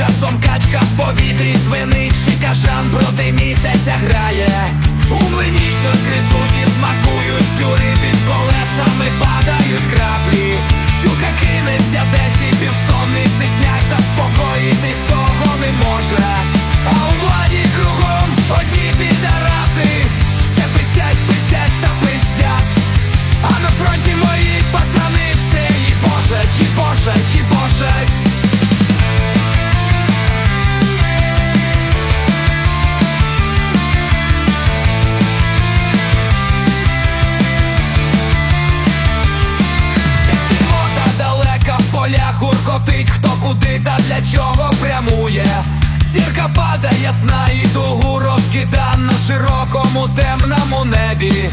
часом качка в повітрі звенить, чи кажан проти місяця грає. У млині що скрізуть і смакують щури під колесами падають краплі. Щука кинеться десь і півсонний ситняк заспокоїтись того не може. А у владі кругом одні підараси, все пиздять, пиздять та пиздять. А на фронті мої пацани все і божать, і та для чого прямує. Сірка падає ясна і дугу розкида на широкому темному небі.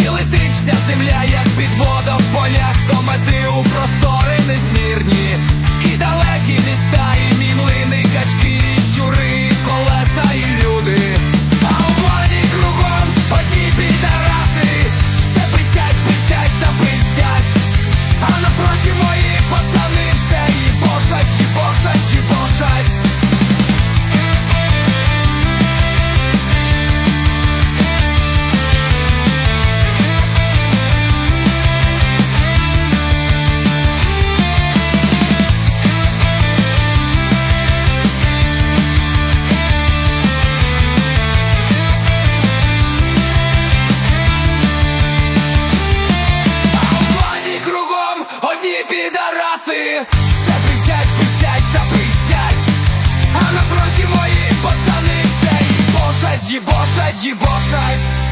І летить вся земля, як підвода в полях, то мети у простори незмірні. А